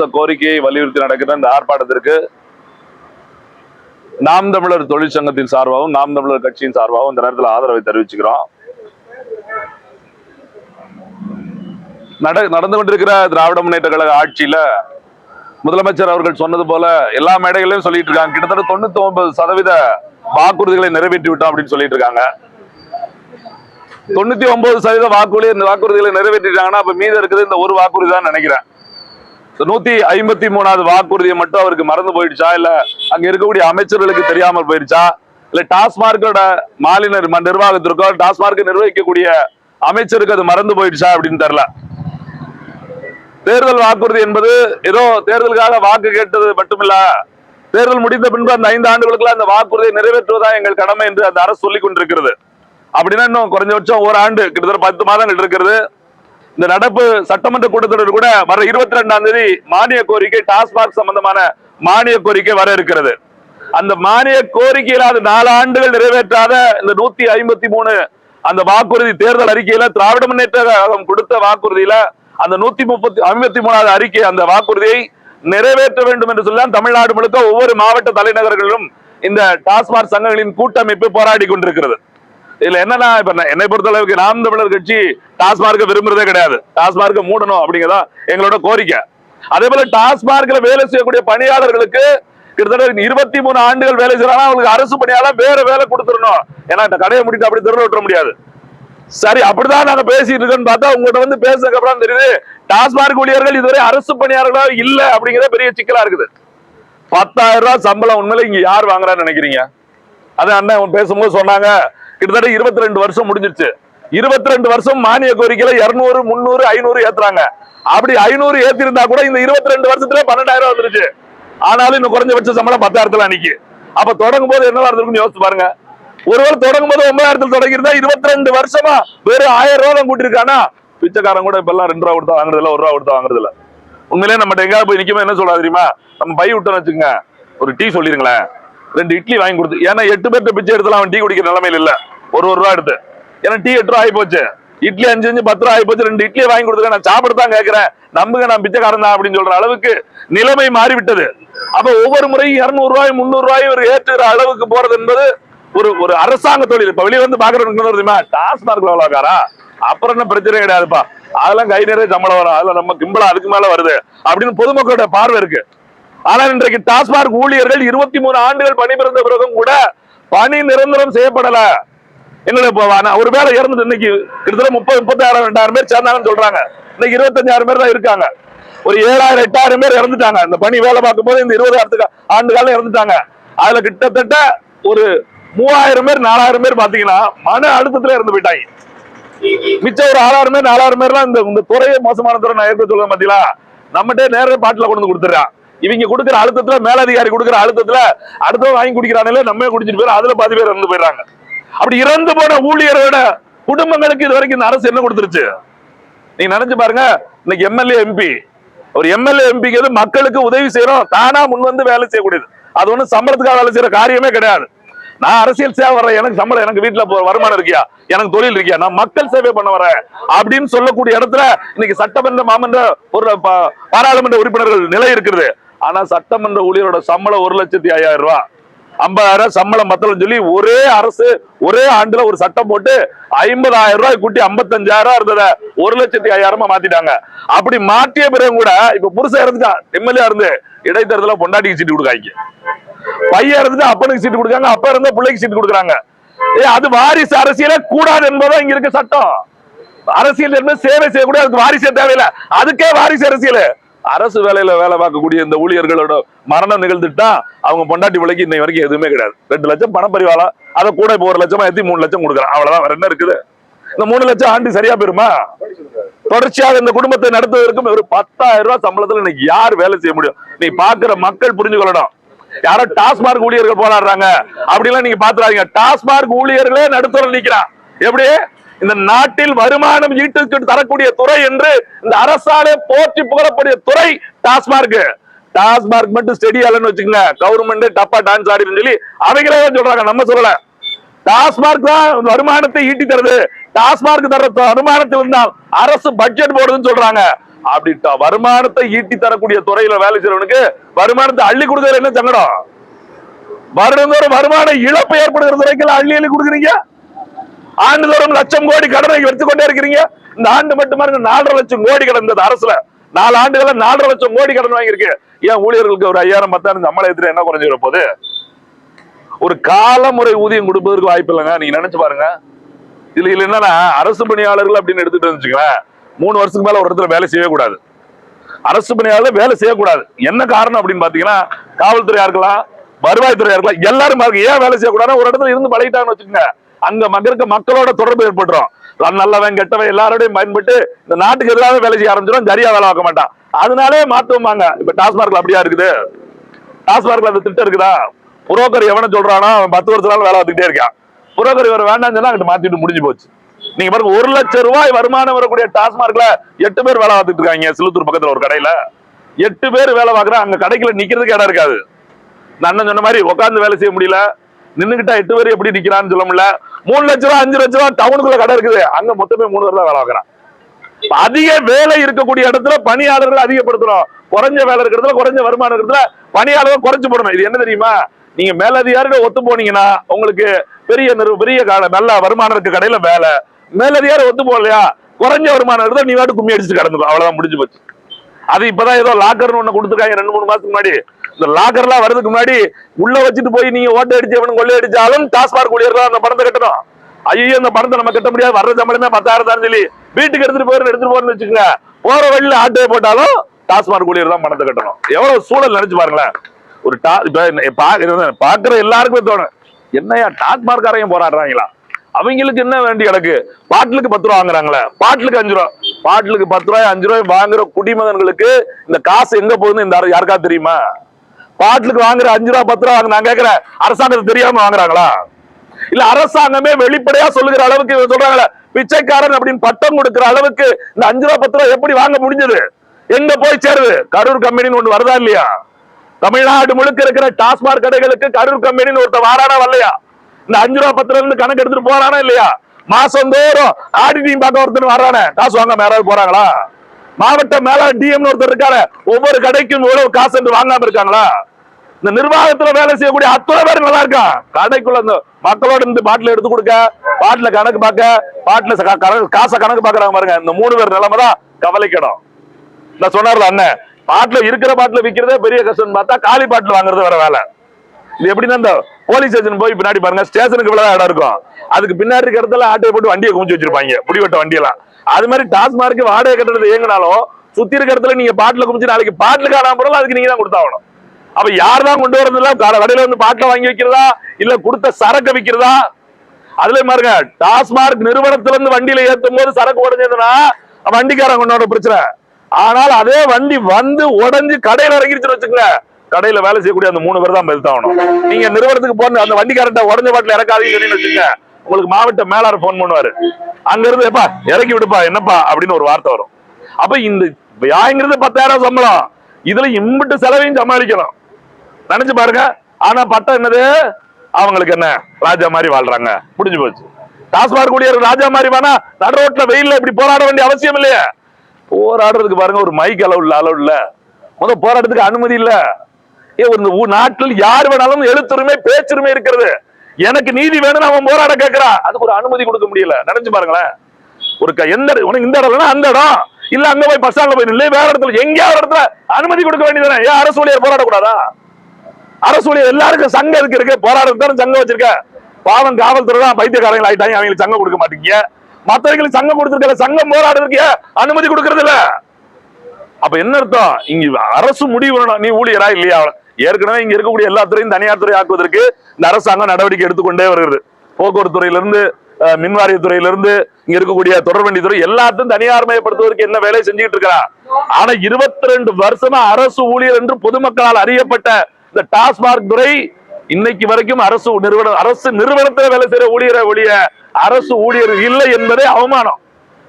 கோரிக்கையை வலியுறுத்தி நடக்கிற இந்த ஆர்ப்பாட்டத்திற்கு நாம் தமிழர் தொழிற்சங்கத்தின் சார்பாகவும் நாம் தமிழர் கட்சியின் சார்பாகவும் இந்த நேரத்தில் ஆதரவை தெரிவிச்சுக்கிறோம். நடந்து கொண்டிருக்கிற திராவிட முன்னேற்ற கழக ஆட்சியில முதலமைச்சர் அவர்கள் சொன்னது போல எல்லா மேடைகளையும் சொல்லிட்டு இருக்காங்க. கிட்டத்தட்ட தொண்ணூத்தி ஒன்பது சதவீத வாக்குறுதிகளை நிறைவேற்றி விட்டோம் அப்படின்னு சொல்லிட்டு இருக்காங்க. தொண்ணூத்தி ஒன்பது சதவீத வாக்குறுதி வாக்குறுதிகளை நிறைவேற்றிட்டாங்கன்னா அப்ப மீதம் இருக்குது இந்த ஒரு வாக்குறுதி தான் நினைக்கிறேன். நூத்தி ஐம்பத்தி மூணாவது வாக்குறுதியை மட்டும் அவருக்கு மறந்து போயிடுச்சா? இல்ல அங்க இருக்கக்கூடிய அமைச்சர்களுக்கு தெரியாமல் போயிடுச்சா? இல்ல டாஸ்மார்க்கோட மாநில நிர்வாகத்திற்கோ டாஸ்மார்க் நிர்வகிக்கக்கூடிய அமைச்சருக்கு அது மறந்து போயிடுச்சா அப்படின்னு தெரியல. தேர்தல் வாக்குறுதி என்பது ஏதோ தேர்தலுக்காக வாக்கு கேட்டது மட்டுமில்ல. தேர்தல் முடிந்த பின்பு அந்த ஐந்து ஆண்டுகளுக்குள்ள அந்த வாக்குறுதியை நிறைவேற்றுவதா எங்கள் கடமை என்று அந்த அரசு சொல்லிக் கொண்டிருக்கிறது அப்படின்னா இன்னும் குறைஞ்சபட்சம் ஒரு ஆண்டு கிட்டத்தட்ட பத்து மாதங்கள் இருக்கிறது. இந்த நடப்பு சட்டமன்ற கூட்டத்தொடர் கூட வர இருபத்தி ரெண்டாம் தேதி மானிய கோரிக்கை டாஸ்மாக் சம்பந்தமான மானிய கோரிக்கை வர இருக்கிறது. அந்த மானிய கோரிக்கையில அது நாலு ஆண்டுகள் நிறைவேற்றாத இந்த நூத்தி ஐம்பத்தி மூணு அந்த வாக்குறுதி தேர்தல் அறிக்கையில திராவிட முன்னேற்ற கழகம் கொடுத்த வாக்குறுதியில அந்த நூத்தி முப்பத்தி ஐம்பத்தி மூணாவது அறிக்கை அந்த வாக்குறுதியை நிறைவேற்ற வேண்டும் என்று சொல்லலாம் தமிழ்நாடு முழுக்க ஒவ்வொரு மாவட்ட தலைநகர்களிலும் இந்த டாஸ்மாக் சங்கங்களின் கூட்டமைப்பு போராடி கொண்டிருக்கிறது. இதுல என்னன்னா இப்ப என்னை பொறுத்த அளவுக்கு நாம் தமிழர் கட்சி டாஸ்மார்க்க விரும்புறதே கிடையாது. டாஸ்மார்க்க மூடணும் அப்படிங்கிறதா எங்களோட கோரிக்கை. அதே போல டாஸ்மார்க்ல வேலை செய்யக்கூடிய பணியாளர்களுக்கு கிட்டத்தட்ட இருபத்தி மூணு ஆண்டுகள் வேலை செய்யறாங்க. அவங்களுக்கு அரசு பணியாளர் வேற வேலை கொடுத்துடணும். ஏன்னா இந்த கடையை முடிட்டு அப்படி திறந்து விட்டுற முடியாது. சரி அப்படிதான் நாங்க பேசிட்டு இருக்கோம்னு பார்த்தா உங்ககிட்ட வந்து பேசுறதுக்கு அப்புறம் தெரியுது. டாஸ்மார்க் ஊழியர்கள் இதுவரை அரசு பணியாளர்களா இல்ல அப்படிங்கறத பெரிய சிக்கலா இருக்குது. பத்தாயிரம் ரூபாய் சம்பளம் உண்மையில இங்க யார் வாங்குறான்னு நினைக்கிறீங்க? அதான் அண்ணன் பேசும்போது சொன்னாங்க கிட்டத்தட்ட இருபத்தி ரெண்டு வருஷம் முடிஞ்சிருச்சு. இருபத்தி ரெண்டு வருஷம் மானிய கோரிக்கையில இருநூறு முந்நூறு ஐநூறு ஏத்துறாங்க. அப்படி ஐநூறு ஏத்திருந்தா கூட இந்த இருபத்தி ரெண்டு வருஷத்துல பன்னெண்டாயிரம் வந்துருச்சு. ஆனாலும் இன்னும் குறைஞ்சபட்ச சம்பளம் பத்தாயிரத்துல அன்னைக்கு. அப்ப தொடங்கும் போது என்ன இருந்திருக்குன்னு யோசிச்சு பாருங்க. ஒருவர் தொடங்கும் போது ஒன்பதாயிரத்துல தொடங்கி இருந்தா இருபத்தி ரெண்டு வருஷமா வெறும் ஆயிரம் ரூபா தான் கூட்டிருக்கானா பிச்சைக்காரன் கூட இப்ப எல்லாம் ரெண்டு ரூபா கொடுத்தா வாங்குறது இல்ல ஒரு ரூபா கொடுத்தா வாங்குறது இல்ல உண்மையிலே நம்ம எங்கேயாவது போய் நிக்கும்போது என்ன சொல்றா தெரியுமா? நம்ம பை விட்டோம்னு வச்சுங்க ஒரு டீ சொல்லிருங்களேன். ரெண்டு இட்லி வாங்கி கொடுத்து ஏன்னா எட்டு பேர்ட்ட பிச்சை எடுத்துலாம் அவன் டீ குடிக்கிற நிலைமையில இல்லை. ஒரு ஒரு ரூபா எடுத்து. ஏன்னா டீ எட்டு ரூபா ஆகி போச்சு. இட்லி அஞ்சு அஞ்சு பத்து ரூபா ஆகி போச்சு. ரெண்டு இட்லியை வாங்கி கொடுத்துருக்கேன். நான் சாப்பிட தான் கேட்கிறேன். நம்புங்க நான் பிச்சைக்காரன் தான் அப்படின்னு சொல்ற அளவுக்கு நிலைமை மாறிவிட்டது. அப்ப ஒவ்வொரு முறையும் இருநூறு ரூபாய் முந்நூறு ரூபாய் ஒரு ஏற்றுகிற அளவுக்கு போறது என்பது ஒரு ஒரு அரசாங்க தொழில். இப்ப வெளியே வந்து பாக்குறவங்க தெரியுமா? டாஸ்மார்க் எவ்வளவுக்காரா அப்புறம் என்ன பிரச்சனை கிடையாதுப்பா. அதெல்லாம் கை நிறைய சம்பளம் வரும். அதுல நம்ம கிம்பளம் அதுக்கு மேல வருது. அப்படின்னு பொதுமக்களோட பார்வை இருக்கு. ஆனால் இன்றைக்கு டாஸ்மார்க் ஊழியர்கள் இருபத்தி மூணு ஆண்டுகள் பணிபுரிந்த பிறகும் கூட பணி நிரந்தரம் செய்யப்படல. என்னோட போவானா ஒரு வேலை இறந்துட்டு இன்னைக்கு கிட்டத்தட்ட முப்பது முப்பத்தாயிரம் ரெண்டாயிரம் பேர் சேர்ந்தாங்கன்னு சொல்றாங்க. இன்னைக்கு இருபத்தஞ்சாயிரம் பேர் தான் இருக்காங்க. ஒரு ஏழாயிரம் எட்டாயிரம் பேர் இறந்துட்டாங்க. இந்த பணி வேலை பார்க்கும் போது இந்த இருபது ஆண்டு காலம் இறந்துட்டாங்க. அதுல கிட்டத்தட்ட ஒரு மூவாயிரம் பேர் நாலாயிரம் பேர் பாத்தீங்கன்னா மன அழுத்தத்துல இறந்து போயிட்டாங்க. மிச்சம் ஒரு ஆறாயிரம் பேர் நாலாயிரம் பேர்லாம் இந்த இந்த துறையே மோசமான துறை நான் ஏற்க சொல்லுவேன் பாத்தீங்களா? நம்மகிட்ட நேர பாட்டில கொண்டு வந்து கொடுத்துறான் இவங்க கொடுக்குற அழுத்தத்துல மேலதிகாரி கொடுக்குற அழுத்தத்துல அடுத்தவன் வாங்கி குடிக்கிறானே நம்ம குடிச்சிட்டு போயிடும் அதுல பாதி பேர் இறந்து போயிடுறாங்க. அப்படி இறந்து போன ஊழியரோட குடும்பங்களுக்கு இது வரைக்கும் இந்த அரசு என்ன கொடுத்துருச்சு? நீங்க நினைச்சு பாருங்க இன்னைக்கு எம்எல்ஏ எம்பி ஒரு எம்எல்ஏ எம்பிக்கு எது மக்களுக்கு உதவி செய்யறோம் தானா முன் வந்து வேலை செய்யக்கூடியது. அது ஒண்ணு சம்பளத்துக்காக வேலை செய்யற காரியமே கிடையாது. நான் அரசியல் சேவை வர்றேன் எனக்கு சம்பளம் எனக்கு வீட்டுல வருமானம் இருக்கியா? எனக்கு தொழில் இருக்கியா? நான் மக்கள் சேவை பண்ண வரேன் அப்படின்னு சொல்லக்கூடிய இடத்துல இன்னைக்கு சட்டமன்ற மாமன்ற ஒரு பாராளுமன்ற உறுப்பினர்கள் நிலை இருக்கிறது ஆனா சட்டமன்ற ஊழியரோட சம்பளம் ஒரு லட்சத்தி ஐயாயிரம் ரூபாய். ஐம்பதாயிரம் சம்பளம் பத்தலம் சொல்லி ஒரே அரசு ஒரே ஆண்டுல ஒரு சட்டம் போட்டு ஐம்பதாயிரம் ரூபாய் கூட்டி ஐம்பத்தஞ்சாயிரம் இருந்தத ஒரு லட்சத்தி ஐயாயிரமா மாத்திட்டாங்க. அப்படி மாற்றிய பிறகு கூட இப்ப புருஷன் இறந்துட்டான் எம்எல்ஏ இருந்து இடைத்தேர்தல பொண்டாட்டிக்கு சீட்டு கொடுக்காங்க பையன் இருந்துட்டு அப்பனுக்கு சீட்டு கொடுக்காங்க அப்ப இருந்தா பிள்ளைக்கு சீட்டு கொடுக்குறாங்க. ஏ அது வாரிசு அரசியலே கூடாது என்பதுதான் இங்க இருக்க சட்டம். அரசியல் என்பது சேவை செய்யக்கூடிய அதுக்கு வாரிசே தேவையில்லை. அதுக்கே வாரிசு அரசியல். அரசு வேலையில வேலை பார்க்கக்கூடிய இந்த ஊழியர்களோட மரணம் நிகழ்ந்துட்டா அவங்க பொண்டாட்டி விலைக்கு இன்னை வரைக்கும் எதுவுமே கிடையாது. ரெண்டு லட்சம் பணம் பரிவாளம். அதை கூட இப்போ ஒரு லட்சமா ஏத்தி மூணு லட்சம் கொடுக்குறான். அவ்வளவுதான். வேற என்ன இருக்குது? இந்த மூணு லட்சம் ஆண்டு சரியா போயிருமா? தொடர்ச்சியாக இந்த குடும்பத்தை நடத்துவதற்கும் ஒரு பத்தாயிரம் ரூபாய் சம்பளத்துல இன்னைக்கு யார் வேலை செய்ய முடியும்? நீ பாக்குற மக்கள் புரிஞ்சு கொள்ளணும். யாரோ டாஸ்மார்க் ஊழியர்கள் போராடுறாங்க. அப்படிலாம் நீங்க பாத்துறாங்க டாஸ்மார்க் ஊழியர்களே நடுத்தர நிக்கிறான். எப்படி? இந்த நாட்டில் வருமானம் ஈட்டுக்கு தரக்கூடிய துறை என்று இந்த அரசாலே போற்றி புகழக்கூடிய துறை டாஸ்மார்க். டாஸ்மார்க் மட்டும் ஸ்டெடியாலன்னு வச்சுக்கோங்க. கவர்மெண்ட் டப்பா டான்ஸ் ஆடின்னு சொல்லி அவங்களே சொல்றாங்க. நம்ம சொல்லல. டாஸ்மார்க் தான் வருமானத்தை ஈட்டி தருது. டாஸ்மார்க் தர வருமானத்தை இருந்தால் அரசு பட்ஜெட் போடுதுன்னு சொல்றாங்க. அப்படி வருமானத்தை ஈட்டி தரக்கூடிய துறையில வேலை செய்யறவனுக்கு வருமானத்தை அள்ளி கொடுக்கறது என்ன சங்கடம்? வருடந்தோறும் வருமான இழப்பு ஏற்படுகிற துறைக்கு அள்ளி அள்ளி கொடுக்குறீங்க? ஆண்டுதோறும் லட்சம் கோடி கடனை எடுத்துக்கொண்டே இருக்கிறீங்க. இந்த ஆண்டு மட்டும் பாருங்க நாலரை லட்சம் கோடி கடன் இருந்தது அரசுல. நாலு ஆண்டுகள நாலரை லட்சம் கோடி கடன் வாங்கியிருக்கு. ஏன் ஊழியர்களுக்கு ஒரு ஐயாயிரம் பத்தாயிரம் சம்பளம் என்ன குறைஞ்சிட போது ஒரு காலமுறை ஊதியம் கொடுப்பதற்கு வாய்ப்பு இல்லைங்க. நீங்க நினைச்சு பாருங்க. இதுல இல்ல என்னன்னா அரசு பணியாளர்கள் அப்படின்னு எடுத்துட்டு இருந்துச்சுங்களேன் மூணு வருஷத்துக்கு மேல ஒரு இடத்துல வேலை செய்யவே கூடாது. அரசு பணியாளர் வேலை செய்யக்கூடாது. என்ன காரணம் அப்படின்னு பாத்தீங்கன்னா காவல்துறையா இருக்கலாம் வருவாய்த்துறையா இருக்கலாம் எல்லாரும் ஏன் வேலை செய்யக்கூடாதுன்னா ஒரு இடத்துல இருந்து பழகிட்டாங்கன்னு வச்சுக்கோங்க. அங்க மக்களுக்கு மக்களோட தொடர்பு ஏற்பட்டுரும். நல்லவன் கெட்டவன் எல்லாரோடையும் பயன்பட்டு இந்த நாட்டுக்கு எதிராக வேலை செய்ய ஆரம்பிச்சிடும் சரியா வேலை பார்க்க மாட்டான். அதனாலே மாத்துவாங்க. இப்ப டாஸ்மார்க்ல அப்படியா இருக்குது? டாஸ்மார்க்ல அந்த திட்டம் இருக்குதா? புரோக்கர் எவனை சொல்றானோ அவன் பத்து வருஷம் வேலை பார்த்துக்கிட்டே இருக்கான். புரோக்கர் இவர் வேண்டாம்னு சொன்னா அங்கிட்ட மாத்திட்டு முடிஞ்சு போச்சு. நீங்க பாருங்க ஒரு லட்சம் ரூபாய் வருமானம் வரக்கூடிய டாஸ்மார்க்ல எட்டு பேர் வேலை பார்த்துட்டு இருக்காங்க சிலுத்தூர் பக்கத்துல ஒரு கடையில. எட்டு பேர் வேலை பார்க்குறான் அங்க கடைக்குள்ள நிக்கிறதுக்கு இடம் இருக்காது. நான் அண்ணன் சொன்ன மாதிரி உட்காந்து வேலை செய்ய முடியல. நின்னுகிட்டா எட்டு பேர் எப்படி நிக்கிறான்னு சொல்ல முடியல. மூணு லட்ச ரூபா அஞ்சு லட்ச ரூபா டவுனுக்குள்ள கடை இருக்குது. அங்க மொத்தமே மூணு பேர் தான் வேலை பார்க்கறான். அதிக வேலை இருக்கக்கூடிய இடத்துல பணியாளர்கள் அதிகப்படுத்தணும் குறைஞ்ச வேலை இருக்கிறதுல குறைஞ்ச வருமானம் இருக்கிறதுல பணியாளர்கள் குறைச்சு போடணும். இது என்ன தெரியுமா? நீங்க மேலதிகாரிட ஒத்து போனீங்கன்னா உங்களுக்கு பெரிய பெரிய கால நல்ல வருமானம் இருக்க கடையில வேலை. மேலதிகாரி ஒத்து போகலையா? குறைஞ்ச வருமானம் இருந்தா நீ வாட்டு கும்மி அடிச்சுட்டு கிடந்துடும் அவ்வளவுதான் முடிஞ்சு போச்சு. அது இப்பதான் ஏதோ லாக்கர்னு ஒண்ணு கொடுத்துருக்காங்க. ரெண்டு மூணு மாசத்துக்கு முன்னாடி. இந்த லாக்கர்லாம் வரதுக்கு முன்னாடி உள்ள வச்சுட்டு போய் நீங்க ஓட்டு அடிச்சு எவனும் கொள்ளை அடிச்சாலும் டாஸ்மார்க் ஊழியர்கள் அந்த பணத்தை கட்டணும். ஐயோ அந்த பணத்தை நம்ம கட்ட முடியாது. வர்ற சம்பளமே பத்தாயிரம் தான் சொல்லி வீட்டுக்கு எடுத்துட்டு போயிரு எடுத்துட்டு போறேன்னு வச்சுக்கோங்க. போற வழியில ஆட்டோ போட்டாலும் டாஸ்மார்க் ஊழியர் தான் பணத்தை கட்டணும். எவ்வளவு சூழல் நினைச்சு பாருங்களேன். ஒரு டா இப்ப பா- பாக்குற எல்லாருக்குமே தோணும். என்னையா டாஸ்மார்க்காரையும் போராடுறாங்களா? அவங்களுக்கு என்ன வேண்டி கிடக்கு? பாட்டிலுக்கு பத்து ரூபா வாங்குறாங்களே. பாட்டிலுக்கு அஞ்சு ரூபா. பாட்டிலுக்கு பத்து ரூபாய் அஞ்சு ரூபாய் வாங்குற குடிமகன்களுக்கு இந்த காசு எங்க போகுதுன்னு இந்த யாருக்கா தெரியுமா? பாட்டிலுக்கு வாங்குற அஞ்சு ரூபா பத்து ரூபா வாங்க நான் கேக்குறேன் அரசாங்கத்தை தெரியாம வாங்குறாங்களா? இல்ல அரசாங்கமே வெளிப்படையா சொல்லுகிற அளவுக்கு சொல்றாங்களா பிச்சைக்காரன் அப்படின்னு பட்டம் கொடுக்கிற அளவுக்கு இந்த அஞ்சு ரூபா பத்து ரூபா எப்படி வாங்க முடிஞ்சது? எங்க போய் சேருது? கரூர் கம்பெனின்னு ஒண்ணு வருதா இல்லையா? தமிழ்நாடு முழுக்க இருக்கிற டாஸ்மாக் கடைகளுக்கு கரூர் கம்பெனின்னு ஒருத்த வாரானா வரலையா? இந்த அஞ்சு ரூபா பத்து ரூபா கணக்கு எடுத்துட்டு போறானா இல்லையா? மாசம் தோறும் ஆடிட்டிங் பார்க்க ஒருத்தர் வர்றானே காசு வாங்க யாராவது போறாங்களா? மாவட்ட மேல டிஎம் ஒருத்தர் இருக்காரு ஒவ்வொரு கடைக்கும் எவ்வளவு காசு என்று வாங்காம இருக்காங்களா? இந்த நிர்வாகத்துல வேலை செய்யக்கூடிய அத்தனை பேர் நல்லா இருக்கா? கடைக்குள்ள இந்த மக்களோட இருந்து பாட்டில் எடுத்து கொடுக்க பாட்டில கணக்கு பார்க்க பாட்டில காசை கணக்கு பாக்குறாங்க பாருங்க. இந்த மூணு பேர் நிலைமை தான் கவலைக்கிடும். நான் சொன்னார்ல அண்ணன் பாட்டில் இருக்கிற பாட்டில் விற்கிறதே பெரிய கஷ்டம் பார்த்தா காலி பாட்டில் வாங்குறது வேற வேலை. இது எப்படின்னா இந்த போலீஸ் ஸ்டேஷன் போய் பின்னாடி பாருங்க ஸ்டேஷனுக்கு இவ்வளவு இடம் இருக்கும். அதுக்கு பின்னாடி இருக்க இடத்துல ஆட்டோ போட்டு வண்டியை குமிச்சு வச்சிருப்பாங்க புடிவட்ட வண்டியெல்லாம். அது மாதிரி டாஸ்மார்க்கு வாடகை கட்டுறது இயங்கினாலும் சுத்தி இருக்க இடத்துல நீங்க பாட்டில் குமிச்சு நாளைக்கு பாட்டில் காணாம போறோம் அதுக்கு நீங்க தான் கொடுத்தாகணும். அப்ப யார் தான் கொண்டு வரதுல கடையில வந்து பாட்டில் வாங்கி வைக்கிறதா? இல்ல கொடுத்த சரக்கு விக்கிறதா? அதுல பாருங்க டாஸ்மார்க் நிறுவனத்துல இருந்து வண்டியில ஏத்தும் போது சரக்கு உடஞ்சதுன்னா வண்டிக்காரன் கொண்டாட பிரச்சனை. ஆனால் அதே வண்டி வந்து உடஞ்சு கடையில இறங்கிருச்சுன்னு வச்சுக்கோங்க கடையில வேலை செய்யக்கூடிய அந்த மூணு பேர் தான் பெல்த்தாகணும் நீங்க நிறுவனத்துக்கு போன அந்த வண்டிக்காரன்ட்ட உடஞ்ச பாட்டில் இறக்காதீங்கன்னு வச்சுக்கோங்க உங்களுக்கு மாவட்ட மேலாளர் போன் பண்ணுவாரு. அங்க இருந்து எப்பா இறக்கி விடுப்பா என்னப்பா? அப்படின்னு ஒரு வார்த்தை வரும். அப்ப இந்த வியாங்கிறது பத்தாயிரம் சம்பளம். இதுல இம்பிட்டு செலவையும் சமாளிக்கணும். நினைச்சு பாருங்க. ஆனா பட்டம் என்னது? அவங்களுக்கு என்ன? ராஜா மாதிரி வாழ்றாங்க. முடிஞ்சு போச்சு. டாஸ்மாக் ஊழியர் ராஜா மாதிரி வேணா நடு ரோட்ல வெயில்ல இப்படி போராட வேண்டிய அவசியம் இல்லையே. போராடுறதுக்கு பாருங்க ஒரு மைக் அளவு இல்ல அளவு இல்ல. முத போராட்டத்துக்கு அனுமதி இல்ல. ஏ ஒரு நாட்டில் யார் வேணாலும் எழுத்துரிமை பேச்சுரிமை இருக்கிறது. எனக்கு நீதி வேணும்னு அவன் போராட கேட்கறான் அதுக்கு ஒரு அனுமதி கொடுக்க முடியல. நினைச்சு பாருங்களேன். ஒரு க- எந்த உனக்கு இந்த இடம் இல்லைன்னா அந்த இடம். இல்ல அங்க போய் பஸ் ஸ்டாண்ட்ல போய் நில்லு. வேற இடத்துல எங்கேயாவது ஒரு இடத்துல அனுமதி கொடுக்க வேண்டியதானே ஏன் அரசு ஊழியர் போராடக்கூடாதா? அரசு ஊழியர் எல்லாருக்கும் சங்கம் இருக்கு இருக்கு? போராடுறதுக்கு சங்கம் வச்சிருக்க. பாவம் காவல்துறை தான் பைத்தியக்காரங்க ஆயிட்டாங்க. அவங்களுக்கு சங்கம் கொடுக்க மாட்டீங்க மத்தவங்களுக்கு சங்கம் கொடுத்துருக்கல சங்கம் போராடுறதுக்கு அனுமதி கொடுக்கறது இல்ல அப்ப என்ன அர்த்தம்? இங்க அரசு முடிவு நீ ஊழியரா இல்லையா? ஏற்கனவே இங்க இருக்கக்கூடிய எல்லா துறையும் தனியார் துறை ஆக்குவதற்கு இந்த அரசாங்கம் நடவடிக்கை எடுத்துக்கொண்டே வருகிறது. போக்குவரத்து துறையிலிருந்து மின்வாரிய துறையிலிருந்து இங்க இருக்கக்கூடிய தொடர்வண்டி துறை எல்லாத்தையும் தனியார்மயப்படுத்துவதற்கு என்ன வேலையை செஞ்சுட்டு இருக்கிறா ஆனா இருபத்தி ரெண்டு வருஷமா அரசு ஊழியர் என்று பொதுமக்களால் அறியப்பட்ட இந்த டாஸ்மார்க் துறை இன்னைக்கு வரைக்கும் அரசு நிறுவனம் அரசு நிறுவனத்தில் வேலை செய்யற ஊழியரை ஒழிய அரசு ஊழியர் இல்லை என்பதே அவமானம்.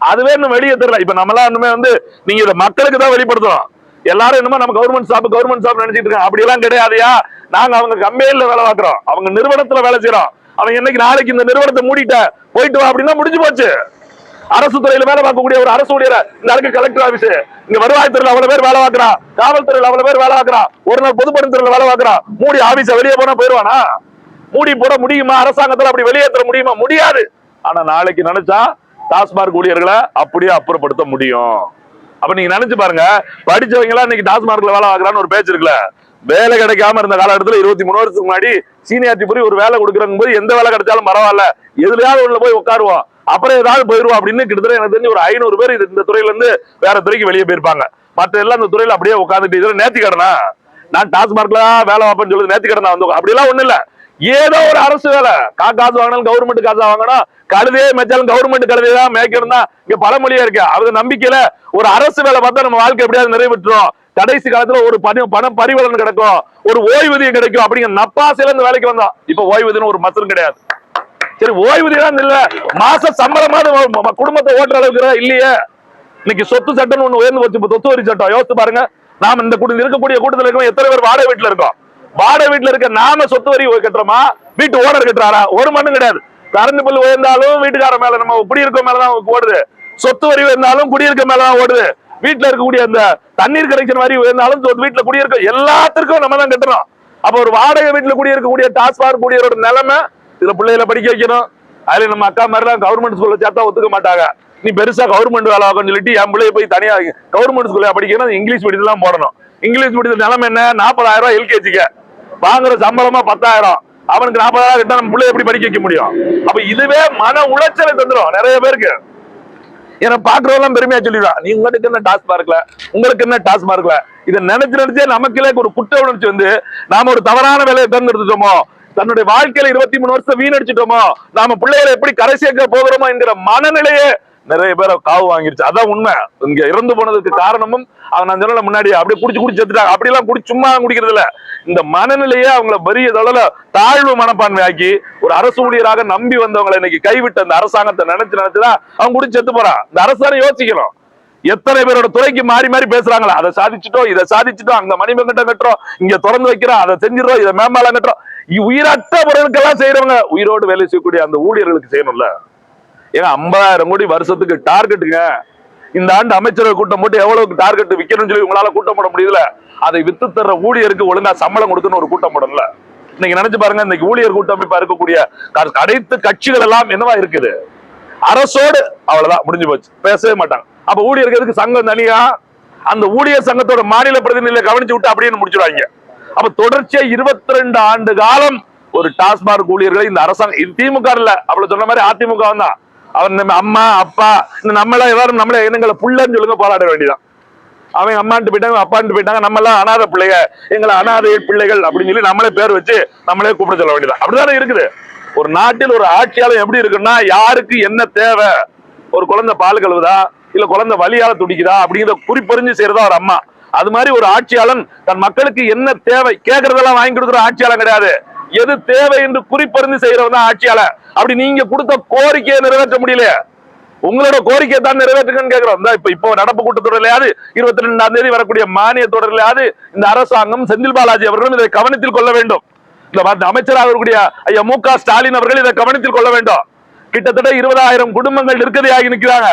அதுவே இன்னும் வெளியே தெரியல. இப்ப நம்மளாம் இன்னுமே வந்து நீங்க இதை மக்களுக்கு தான் வெளிப்படுத்தணும். எல்லாரும் என்னமோ நம்ம கவர்மெண்ட் ஷாப் கவர்மெண்ட் ஸ்டாப் நினைச்சிட்டு இருக்காங்க. அப்படி எல்லாம் கிடையாதுயா. நாங்க அவங்க கம்பெனில வேலை பார்க்கறோம். அவங்க நிறுவனத்துல வேலை செய்யறோம். அவன் என்னைக்கு நாளைக்கு இந்த நிறுவனத்தை மூடிட்ட போயிட்டு வா அப்படின்னா முடிஞ்சு போச்சு. அரசு துறையில வேலை பார்க்கக்கூடிய ஒரு அரசு ஊழியரை இந்த அளவுக்கு கலெக்டர் ஆபீஸ் இங்க வருவாய்த்துறையில அவ்வளவு பேர் வேலை பார்க்கிறான் காவல்துறையில் அவ்வளவு பேர் வேலை பார்க்கிறான் ஒரு நாள் பொதுப்பணித்துறையில வேலை பார்க்கிறான் மூடி ஆபீஸ வெளியே போனா போயிருவானா? மூடி போட முடியுமா? அரசாங்கத்துல அப்படி வெளியேற்ற முடியுமா? முடியாது. ஆனா நாளைக்கு நினைச்சா டாஸ்மார்க் ஊழியர்களை அப்படியே அப்புறப்படுத்த முடியும். அப்ப நீங்க நினைச்சு பாருங்க படிச்சவங்க இன்னைக்கு டாஸ்மார்க்ல வேலை பார்க்கறான்னு ஒரு பேச்சு இருக்குல்ல. வேலை கிடைக்காம இருந்த காலகட்டத்தில் இருபத்தி மூணு வருஷத்துக்கு முன்னாடி சீனியாரிட்டி புரி ஒரு வேலை கொடுக்குறங்க போது எந்த வேலை கிடைச்சாலும் பரவாயில்ல. எதுலயாவது உள்ள போய் உட்காருவோம். அப்புறம் ஏதாவது போயிருவோம் அப்படின்னு கிட்டத்தட்ட எனக்கு தெரிஞ்சு ஒரு ஐநூறு பேர் இந்த துறையில இருந்து வேற துறைக்கு வெளியே போயிருப்பாங்க. மற்ற எல்லாம் இந்த துறையில அப்படியே உட்காந்துட்டு இதுல நேத்தி கடனா? நான் டாஸ்மார்க்ல வேலை பார்ப்பேன்னு சொல்லி நேத்தி கடனா வந்து அப்படிலாம் ஒண்ணு இல்ல. ஏதோ ஒரு அரசு வேலை. கா காசு வாங்கினாலும் கவர்மெண்ட் காசு வாங்கணும். கழுதே மேய்ச்சாலும் கவர்மெண்ட் கழுதே தான் மேய்க்கணும் தான் இங்க பழமொழியா இருக்கு. அவங்க நம்பிக்கையில ஒரு அரசு வேலை பார்த்தா நம்ம வாழ்க்கை எப்படியாவது நிறைவேற்றுறோம் கடைசி காலத்துல ஒரு பணி பண பரிவலன் கிடைக்கும். ஒரு ஓய்வூதியம் கிடைக்கும் அப்படிங்கிற நப்பாசையில இந்த வேலைக்கு வந்தோம். இப்ப ஓய்வூதியம் ஒரு மசரும் கிடையாது. சரி ஓய்வூதியம் இல்ல. மாச சம்பளமாவது குடும்பத்தை ஓட்டுற அளவுக்கு இல்லையே. இன்னைக்கு சொத்து சட்டம் ஒண்ணு உயர்ந்து போச்சு. சொத்து வரி சட்டம். யோசிச்சு பாருங்க. நாம இந்த குடும்பம் இருக்கக்கூடிய கூட்டத்தில் இருக்கோம் எத்தனை பேர் வாடகை வீட்டுல இருக்கோம்? வாடகை வீட்டுல இருக்க நாம சொத்து வரி கட்டுறோமா? வீட்டு ஓனர் கட்டுறாரா? ஒரு மண்ணும் கிடையாது. கரண்ட் பில் உயர்ந்தாலும் வீட்டுக்கார மேல நம்ம குடியிருக்க மேலதான் ஓடுது. சொத்து வரி உயர்ந்தாலும் குடியிருக்க மேலதான் ஓடுது. வீட்டுல இருக்கக்கூடிய அந்த தண்ணீர் கனெக்ஷன் வரி உயர்ந்தாலும் வீட்டுல குடியிருக்க எல்லாத்துக்கும் நம்ம தான் கட்டுறோம் அப்ப ஒரு வாடகை வீட்டுல குடியிருக்கக்கூடிய டாஸ்மாக் குடியரோட நிலைமை இதுல பிள்ளைகளை படிக்க வைக்கணும். அதுல நம்ம அக்கா மாதிரிலாம் கவர்மெண்ட் ஸ்கூல்ல சேர்த்தா ஒத்துக்க மாட்டாங்க. நீ பெருசா கவர்மெண்ட் வேலை ஆகும் சொல்லிட்டு என் பிள்ளைய போய் தனியா கவர்மெண்ட் ஸ்கூல்ல படிக்கணும் இங்கிலீஷ் மீடியத்துல தான் போடணும். இங்கிலீஷ் மீடியத்துல நிலைமை என்ன? நாற்பதாயிரம் ரூபாய் எல்கேஜிக்கு வாங்குற சம்பளமா பத்தாயிரம். அவனுக்கு நாற்பதாயிரம் கிட்ட நம்ம பிள்ளை எப்படி படிக்க வைக்க முடியும்? அப்ப இதுவே மன உளைச்சலை தந்துரும் நிறைய பேருக்கு. ஏன்னா பாக்குறதெல்லாம் பெருமையா சொல்லிடுவான் நீ உங்களுக்கு என்ன டாஸ் பார்க்கல உங்களுக்கு என்ன டாஸ் பார்க்கல இதை நினைச்சு நினைச்சே நமக்குள்ளே ஒரு குற்ற உணர்ச்சி வந்து நாம ஒரு தவறான வேலையை தேர்ந்தெடுத்துட்டோமோ தன்னுடைய வாழ்க்கையில இருபத்தி மூணு வருஷம் வீணடிச்சிட்டோமோ? நாம பிள்ளைகளை எப்படி கரை சேர்க்க போகிறோமோ என்கிற மனநிலையே நிறைய பேரை காவு வாங்கிருச்சு. அதான் உண்மை. இங்க இறந்து போனதுக்கு காரணமும் அவன் நான் சொன்ன முன்னாடி அப்படியே குடிச்சு குடிச்சு செத்துட்டாங்க அப்படி எல்லாம் குடி சும்மா குடிக்கிறது இல்ல. இந்த மனநிலையே அவங்கள பெரிய அளவுல தாழ்வு மனப்பான்மை ஆக்கி ஒரு அரசு ஊழியராக நம்பி வந்தவங்களை இன்னைக்கு கைவிட்ட அந்த அரசாங்கத்தை நினைச்சு நினைச்சுதான் அவன் குடிச்சு செத்து போறான். இந்த அரசாணை யோசிக்கணும். எத்தனை பேரோட துறைக்கு மாறி மாறி பேசுறாங்களா? அதை சாதிச்சுட்டோம் இதை சாதிச்சுட்டோம் அங்க மணிமங்கட்டம் கட்டுறோம் இங்க திறந்து வைக்கிறோம் அதை செஞ்சிடறோம் இதை மேம்பாலம் கட்டுறோம். உயிரற்ற பொருட்கள்லாம் செய்யறவங்க உயிரோடு வேலை செய்யக்கூடிய அந்த ஊழியர்களுக்கு செய்யணும்ல? ஏங்க ஐம்பதாயிரம் கோடி வருஷத்துக்கு டார்கெட்டுங்க. இந்த ஆண்டு அமைச்சரவை கூட்டம் போட்டு எவ்வளவு டார்கெட் விக்கணும்னு சொல்லி உங்களால கூட்டம் போட முடியல. அதை வித்து தர்ற ஊழியருக்கு ஒழுங்கா சம்பளம் கொடுக்கணும் ஒரு கூட்டம் போடல இன்னைக்கு நினைச்சு பாருங்க இன்னைக்கு ஊழியர் கூட்டமைப்பா இருக்கக்கூடிய அனைத்து கட்சிகள் எல்லாம் என்னவா இருக்குது? அரசோடு அவ்வளவுதான் முடிஞ்சு போச்சு. பேசவே மாட்டாங்க. அப்ப ஊழியர்களுக்கு சங்கம் தனியா? அந்த ஊழியர் சங்கத்தோட மாநில பிரதிநிதிகளை கவனிச்சு விட்டு அப்படின்னு முடிச்சிருவாங்க. அப்ப தொடர்ச்சியா இருபத்தி ரெண்டு ஆண்டு காலம் ஒரு டாஸ்மாக் ஊழியர்களை இந்த அரசாங்கம் இது திமுக இல்ல அவ்வளவு சொன்ன மாதிரி அதிமுக தான். அவன் நம்ம அம்மா அப்பா இந்த நம்மள எல்லாரும் நம்மள எங்களை புள்ளன்னு சொல்லுங்க போராட வேண்டியதான். அவன் அம்மான்ட்டு போயிட்டாங்க அப்பான்ட்டு போயிட்டாங்க நம்ம எல்லாம் அனாதை பிள்ளைங்க எங்களை அனாதை பிள்ளைகள் அப்படின்னு சொல்லி நம்மளே பேர் வச்சு நம்மளே கூப்பிட சொல்ல வேண்டியதான். அப்படிதானே இருக்குது? ஒரு நாட்டில் ஒரு ஆட்சியாளர் எப்படி இருக்குன்னா யாருக்கு என்ன தேவை? ஒரு குழந்தை பால் கழுவுதா? இல்ல குழந்தை வலியால துடிக்குதா? அப்படிங்கிற குறிப்பறிஞ்சு செய்யறதா ஒரு அம்மா. அது மாதிரி ஒரு ஆட்சியாளன் தன் மக்களுக்கு என்ன தேவை? கேட்கறதெல்லாம் வாங்கி கொடுக்குற ஆட்சியாளன் கிடையாது. எது தேவை என்று குறிப்பறிந்து செய்யறவன் தான் ஆட்சியாளர் அப்படி நீங்க கொடுத்த கோரிக்கையை நிறைவேற்ற முடியல உங்களோட கோரிக்கை தான் நிறைவேற்றுங்கன்னு கேட்கிறோம் இப்ப இப்போ நடப்பு கூட்டத்தொடரிலையாவது இருபத்தி ரெண்டாம் தேதி வரக்கூடிய மானிய தொடரிலையாவது இந்த அரசாங்கம் செந்தில் பாலாஜி அவர்களும் இதை கவனத்தில் கொள்ள வேண்டும். இந்த அமைச்சராக இருக்கக்கூடிய ஐயா மு க ஸ்டாலின் அவர்கள் இதை கவனத்தில் கொள்ள வேண்டும். கிட்டத்தட்ட இருபதாயிரம் குடும்பங்கள் நிற்கதையாகி நிற்கிறாங்க.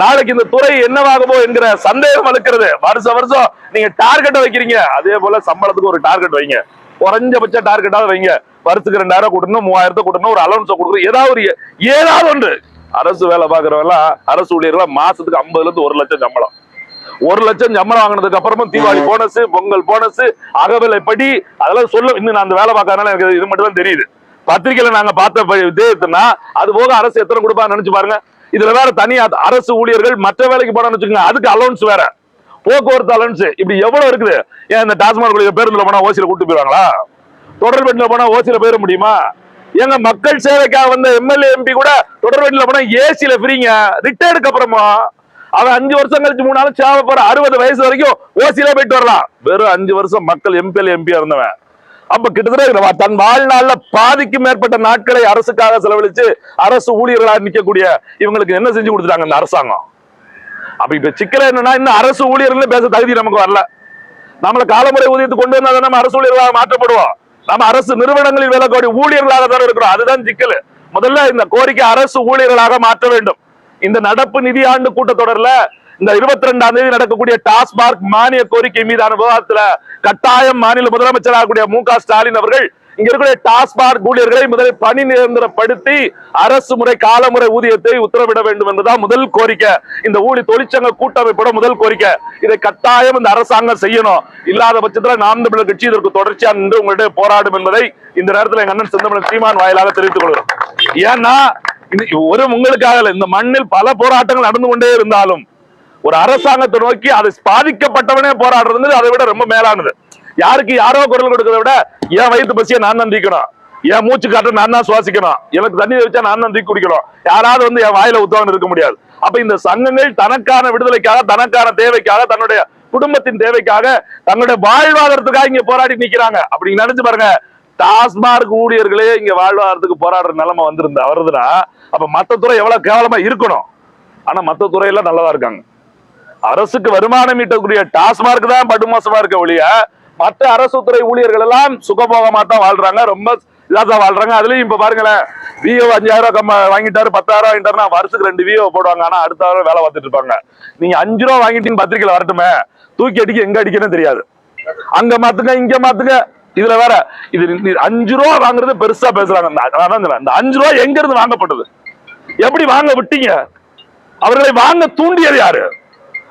நாளைக்கு இந்த துறை என்னவாகுமோ என்கிற சந்தேகம் அளிக்கிறது வருஷம் வருஷம் நீங்க டார்கெட்டை வைக்கிறீங்க. அதே போல சம்பளத்துக்கு ஒரு டார்கெட் வைங்க. குறைஞ்சபட்ச டார்கெட்டாவது வைங்க. வருஷத்துக்கு ரெண்டாயிரம் கூட்டணும் மூவாயிரத்தை கூட்டணும் ஒரு அலவன்ஸை கொடுக்கணும். ஏதாவது ஒரு ஏதாவது ஒன்று. அரசு வேலை பாக்குறவெல்லாம் அரசு ஊழியர்கள் மாசத்துக்கு ஐம்பதுல இருந்து ஒரு லட்சம் சம்பளம். ஒரு லட்சம் சம்பளம் வாங்கினதுக்கு அப்புறமும் தீபாவளி போனஸ் பொங்கல் போனஸ் அகவிலைப்படி அதெல்லாம் சொல்ல இன்னும் நான் அந்த வேலை பார்க்கறதுனால எனக்கு இது மட்டும் தான் தெரியுது. பத்திரிக்கையில நாங்க பார்த்த எத்தனா அது போக அரசு எத்தனை கொடுப்பான்னு நினைச்சு பாருங்க. இதுல வேற தனியா அரசு ஊழியர்கள் மற்ற வேலைக்கு போனான்னு வச்சுக்கோங்க அதுக்கு அலௌன்ஸ் வேற. போக்குவரத்து அலௌன்ஸ் இப்படி எவ்வளவு இருக்குது? ஏன் இந்த டாஸ்மாக் பேருந்துல போனா ஓசியில கூட்டு போயிருவாங்களா தொடர் வண்டியில போனா ஓசியில போயிட முடியுமா? ஏங்க மக்கள் சேவைக்காக வந்த எம்எல்ஏ எம்பி கூட தொடர் வண்டியில போனா ஏசியில ஃப்ரீங்க. ரிட்டையர்டுக்கு அப்புறமா அவன் அஞ்சு வருஷம் கழிச்சு மூணு நாள் சேவை போற அறுபது வயசு வரைக்கும் ஓசியில போயிட்டு வரலாம். வெறும் அஞ்சு வருஷம் மக்கள் எம்பிஎல் எம்பியா இருந்தவன். அப்ப கிட்டத்தட்ட தன் வாழ்நாள்ல பாதிக்கு மேற்பட்ட நாட்களை அரசுக்காக செலவழிச்சு அரசு ஊழியர்களாக நிக்கக்கூடிய இவங்களுக்கு என்ன செஞ்சு கொடுத்துட்டாங்க இந்த அரசாங்கம்? அப்ப இப்ப சிக்கல என்னன்னா இன்னும் அரசு ஊழியர்கள் பேச தகுதி நமக்கு வரல. நம்மள காலமுறை ஊதியத்தை கொண்டு வந்தா நம்ம அரசு ஊழியர்களாக மாற்றப்படுவோம். நம்ம அரசு நிறுவனங்களில் வேலை ஊழியர்களாக தான் இருக்கிறோம். அதுதான் சிக்கல். முதல்ல இந்த கோரிக்கை அரசு ஊழியர்களாக மாற்ற வேண்டும். இந்த நடப்பு நிதியாண்டு கூட்டத்தொடர்ல இந்த இருபத்தி ரெண்டாம் தேதி நடக்கக்கூடிய டாஸ்மார்க் மானிய கோரிக்கை மீதான விவாதத்துல கட்டாயம் மாநில முதலமைச்சராக கூடிய மு க ஸ்டாலின் அவர்கள் இங்க இருக்கக்கூடிய டாஸ்மார்க் ஊழியர்களை முதலில் பணி நிரந்தரப்படுத்தி அரசு முறை காலமுறை ஊதியத்தை உத்தரவிட வேண்டும் என்பதுதான் முதல் கோரிக்கை. இந்த ஊழி தொழிற்சங்க கூட்டமைப்போட முதல் கோரிக்கை. இதை கட்டாயம் இந்த அரசாங்கம் செய்யணும். இல்லாத பட்சத்துல நாம் தமிழர் கட்சி இதற்கு தொடர்ச்சியா நின்று உங்களுடைய போராடும் என்பதை இந்த நேரத்தில் எங்க அண்ணன் செந்தமிழன் சீமான் வாயிலாக தெரிவித்துக் கொள்கிறோம். ஏன்னா இது ஒரு உங்களுக்காக இந்த மண்ணில் பல போராட்டங்கள் நடந்து கொண்டே இருந்தாலும் ஒரு அரசாங்கத்தை நோக்கி அது பாதிக்கப்பட்டவனே போராடுறது அதை விட ரொம்ப மேலானது. யாருக்கு யாரோ குரல் கொடுக்கறத விட என் வயிற்று பசியை நான் நந்திக்கணும் என் மூச்சு காட்ட நான் தான் சுவாசிக்கணும். எனக்கு தண்ணி வச்சா நான் தான் தீ குடிக்கணும். யாராவது வந்து என் வாயில உத்தவன் இருக்க முடியாது. அப்ப இந்த சங்கங்கள் தனக்கான விடுதலைக்காக தனக்கான தேவைக்காக தன்னுடைய குடும்பத்தின் தேவைக்காக தங்களுடைய வாழ்வாதாரத்துக்காக இங்க போராடி நிக்கிறாங்க. அப்படி நினைச்சு பாருங்க டாஸ்மார்க் ஊழியர்களே இங்க வாழ்வாதாரத்துக்கு போராடுற நிலைமை வந்திருந்தா வருதுன்னா அப்ப மத்த துறை எவ்வளவு கேவலமா இருக்கணும். ஆனா மத்த துறையெல்லாம் நல்லதா இருக்காங்க. அரசுக்கு வருமானம் ஈட்டக்கூடிய டாஸ்மார்க் தான் படுமோசமா இருக்க ஒழிய மற்ற அரசு துறை ஊழியர்கள் எல்லாம் சுகபோகமா தான் வாழ்றாங்க ரொம்ப இல்லாத வாழ்றாங்க. அதுலயும் இப்ப பாருங்களேன் விஓ அஞ்சாயிரம் கம்ம வாங்கிட்டாரு பத்தாயிரம் வாங்கிட்டாருன்னா வருஷத்துக்கு ரெண்டு விஓ போடுவாங்க. ஆனா அடுத்த வாரம் வேலை பார்த்துட்டு இருப்பாங்க. நீங்க அஞ்சு ரூபா வாங்கிட்டீங்க பத்திரிக்கையில வரட்டுமே தூக்கி அடிக்க எங்க அடிக்கணும் தெரியாது. அங்க மாத்துங்க இங்க மாத்துங்க. இதுல வேற இது அஞ்சு ரூபா வாங்குறது பெருசா பேசுறாங்க. இந்த அஞ்சு ரூபா எங்க இருந்து வாங்கப்பட்டது? எப்படி வாங்க விட்டீங்க? அவர்களை வாங்க தூண்டியது யாரு?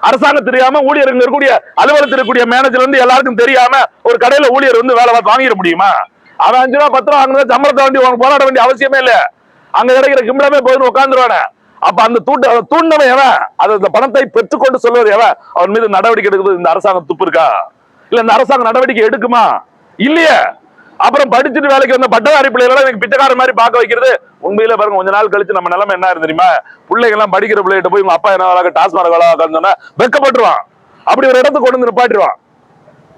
அரசாங்கம் தெரியாம ஊழியர் இருக்கக்கூடிய அலுவலகத்தில் இருக்கக்கூடிய மேனேஜர் வந்து எல்லாருக்கும் தெரியாம ஒரு கடையில ஊழியர் வந்து வேலை வாங்கிட முடியுமா? அவன் அஞ்சு ரூபா பத்து ரூபா சம்பளத்தை வேண்டி உனக்கு போராட வேண்டிய அவசியமே இல்ல. அங்க கிடைக்கிற கிம்பளமே போயிட்டு உட்காந்துருவானே அப்ப அந்த தூண்ட தூண்டவன் எவன்? அது அந்த பணத்தை பெற்றுக்கொண்டு சொல்வது எவன்? அவன் மீது நடவடிக்கை எடுக்கிறது இந்த அரசாங்கம் துப்பு இருக்கா? இல்ல இந்த அரசாங்கம் நடவடிக்கை எடுக்குமா? இல்லையே. அப்புறம் படிச்சுட்டு வேலைக்கு வந்த பட்டதாரி பிள்ளைகளை எனக்கு பிச்சைக்கார மாதிரி பார்க்க வைக்கிறது. உண்மையில பாருங்க கொஞ்ச நாள் கழிச்சு நம்ம நிலைமை என்ன தெரியுமா? பிள்ளைங்க எல்லாம் படிக்கிற பிள்ளைகிட்ட போய் உங்க அப்பா என்ன வேலை டாஸ்மாக வேலை உட்காந்து வெக்கப்பட்டுருவான் அப்படி ஒரு இடத்துக்கு கொண்டு வந்து நிப்பாட்டிடுவான்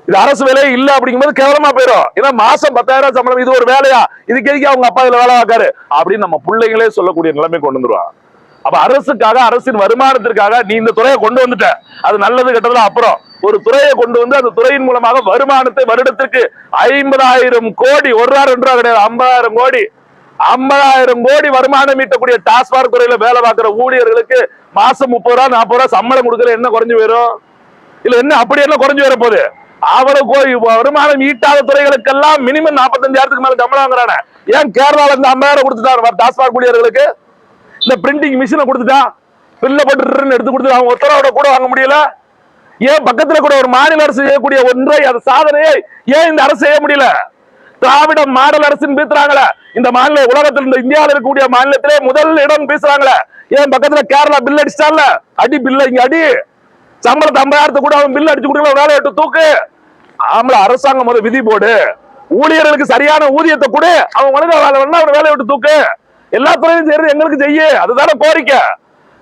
இது அரசு வேலையே இல்ல அப்படிங்கும்போது கேவலமா போயிடும். ஏன்னா மாசம் பத்தாயிரம் சம்பளம் இது ஒரு வேலையா? இதுக்கு எதுக்கு அவங்க அப்பா இதுல வேலை பார்க்காரு? அப்படின்னு நம்ம பிள்ளைங்களே சொல்லக்கூடிய நிலைமை கொண்டு வந்துருவான். அப்ப அரசுக்காக அரசின் வருமானத்திற்காக நீ இந்த துறையை கொண்டு வந்துட்ட. அது நல்லது கெட்டதுல அப்புறம். ஒரு துறையை கொண்டு வந்து அந்த துறையின் மூலமாக வருமானத்தை வருடத்திற்கு ஐம்பதாயிரம் கோடி ஒரு ரூபா ரெண்டு ரூபா கிடையாது ஐம்பதாயிரம் கோடி ஐம்பதாயிரம் கோடி வருமானம் ஈட்டக்கூடிய டாஸ்மாக் துறையில வேலை பார்க்கிற ஊழியர்களுக்கு மாசம் முப்பது ரூபா நாற்பது ரூபா சம்பளம் கொடுக்கல என்ன குறைஞ்சு போயிரும் இல்ல என்ன அப்படி என்ன குறைஞ்சு வர போகுது? அவ்வளவு கோடி வருமானம் ஈட்டாத துறைகளுக்கெல்லாம் மினிமம் நாற்பத்தஞ்சாயிரத்துக்கு மேல சம்பளம் வாங்குறானே. ஏன் கேரளால இருந்து ஐம்பதாயிரம் கொடுத்துட்டாரு டாஸ்மாக் ஊழியர்களுக்கு? இந்த பிரிண்டிங் மிஷினை கொடுத்துட்டான். பில்ல போட்டு எடுத்து கொடுத்துட்டு அவங்க உத்தரவோட கூட வாங்க முடியல. ஏன் பக்கத்துல கூட ஒரு மாநில அரசு செய்யக்கூடிய ஒன்றை அது சாதனையை ஏன் இந்த அரசு செய்ய முடியல? திராவிட மாடல் அரசுன்னு பேசுறாங்களே இந்த மாநில உலகத்தில் இந்த இந்தியாவில் இருக்கக்கூடிய மாநிலத்திலே முதல் இடம் பேசுறாங்களே. ஏன் பக்கத்துல கேரளா பில் அடிச்சிட்டால அடி பில்ல இங்க அடி. சம்பளத்தை ஐம்பதாயிரத்து கூட அவன் பில் அடிச்சு கொடுக்கல வேலை விட்டு தூக்கு. ஆம்பளை அரசாங்கம் முதல் விதி போடு. ஊழியர்களுக்கு சரியான ஊதியத்தை கொடு. அவன் மனித வேலை வேணா அவன் வேலையை விட்டு தூக்கு. எல்லா துறையும் செய்யறது எங்களுக்கு செய்ய. அதுதானே கோரிக்கை.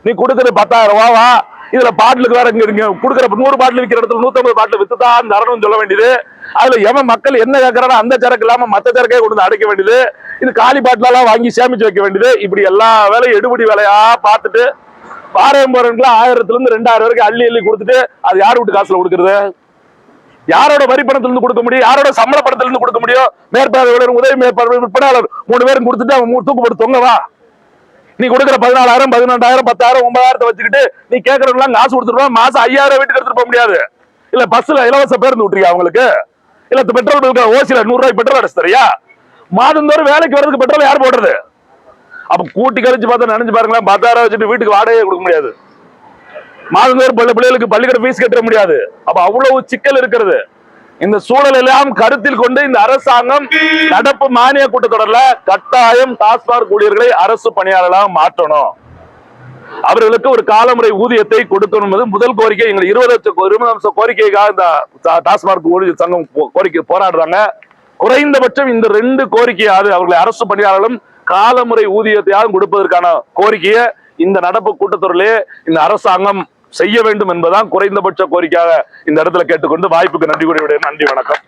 நீ கொடுக்குறது பத்தாயிரம் ரூபாவா? இதுல பாட்டிலுக்கு வேற இங்க இங்க கொடுக்குற நூறு பாட்டில் விற்கிற இடத்துல நூத்தம்பது பாட்டில் வித்துதான் தரணும்னு சொல்ல வேண்டியது. அதுல எவன் மக்கள் என்ன கேட்கறானோ அந்த சரக்கு இல்லாம மத்த சரக்கே கொண்டு வந்து அடைக்க வேண்டியது. இது காலி பாட்டிலெல்லாம் வாங்கி சேமிச்சு வைக்க வேண்டியது. இப்படி எல்லா வேலையும் எடுபடி வேலையா பார்த்துட்டு பாரம்பரியம் போறவங்களும் ஆயிரத்துல இருந்து ரெண்டாயிரம் வரைக்கும் அள்ளி அள்ளி கொடுத்துட்டு அது யார் வீட்டு காசுல கொடுக்கறது? யாரோட வரி பணத்துல இருந்து கொடுக்க முடியும்? யாரோட சம்பள பணத்துல இருந்து கொடுக்க முடியும்? மேற்பார்வையாளர் உதவி மேற்பார்வை விற்பனையாளர் மூணு பேரும் கொடுத்துட்டு அவன் மூணு தூக்கு போட்டு நீ கொடுக்குற பதினாலாயிரம் பதினெட்டாயிரம் பத்தாயிரம் ஒன்பதாயிரத்தை வச்சுக்கிட்டு நீ கேட்கறவங்களாம் காசு கொடுத்துருவா மாசம் ஐயாயிரம் வீட்டுக்கு எடுத்துட்டு போக முடியாது. இல்ல பஸ்ல இலவச பேருந்து விட்டுருக்கியா அவங்களுக்கு? இல்ல பெட்ரோல் பில் ஓசில நூறு ரூபாய் பெட்ரோல் அடிச்சு தரியா? மாதந்தோறும் வேலைக்கு வர்றதுக்கு பெட்ரோல் யார் போடுறது? அப்ப கூட்டி கழிச்சு பார்த்தா நினைச்சு பாருங்களேன் பத்தாயிரம் வச்சுட்டு வீட்டுக்கு வாடகையே கொடுக்க முடியாது. மாதந்தோறும் பள்ளி பிள்ளைகளுக்கு பள்ளிக்கூட ஃபீஸ் கட்ட முடியாது. அப்ப அவ்வளவு சிக்கல் இருக்கிறது. இந்த சூழலெல்லாம் கருத்தில் கொண்டு இந்த அரசாங்கம் நடப்பு மானிய கூட்டத்தொடர்ல கட்டாயம் டாஸ்மாக் ஊழியர்களை அரசு பணியாளர்களாக மாற்றணும். அவர்களுக்கு ஒரு காலமுறை ஊதியத்தை கொடுக்கணும் என்பது முதல் கோரிக்கை. எங்கள் இருபது லட்சம் இருபது கோரிக்கைக்காக இந்த டாஸ்மாக் ஊழியர் சங்கம் கோரிக்கை போராடுறாங்க. குறைந்தபட்சம் இந்த ரெண்டு கோரிக்கையாவது அவர்களை அரசு பணியாளர்களும் காலமுறை ஊதியத்தையாவது கொடுப்பதற்கான கோரிக்கையை இந்த நடப்பு கூட்டத்தொடரிலே இந்த அரசாங்கம் செய்ய வேண்டும் என்பதுதான் குறைந்தபட்ச கோரிக்கையாக இந்த இடத்துல கேட்டுக்கொண்டு வாய்ப்புக்கு நன்றி கூறி நன்றி வணக்கம்.